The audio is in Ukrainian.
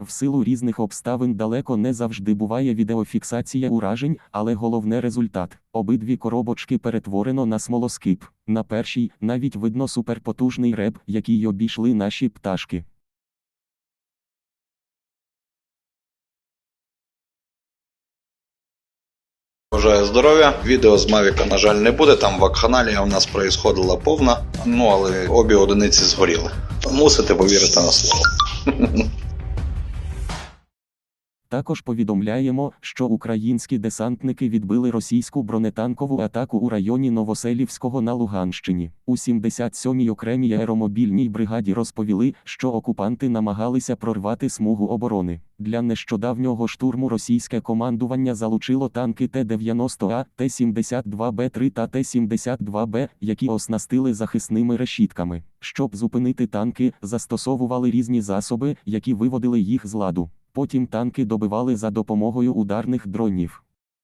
В силу різних обставин далеко не завжди буває відеофіксація уражень, але головне результат. Обидві коробочки перетворено на смолоскип. На першій навіть видно суперпотужний реб, який обійшли наші пташки. Бажаю здоров'я. Відео з Мавіка, на жаль, не буде. Там вакханалія у нас проїсходила повна, ну але обі одиниці згоріли. Мусите повірити на слово. Також повідомляємо, що українські десантники відбили російську бронетанкову атаку у районі Новоселівського на Луганщині. У 77-й окремій аеромобільній бригаді розповіли, що окупанти намагалися прорвати смугу оборони. Для нещодавнього штурму російське командування залучило танки Т-90А, Т-72Б3 та Т-72Б, які оснастили захисними решітками. Щоб зупинити танки, застосовували різні засоби, які виводили їх з ладу. Потім танки добивали за допомогою ударних дронів.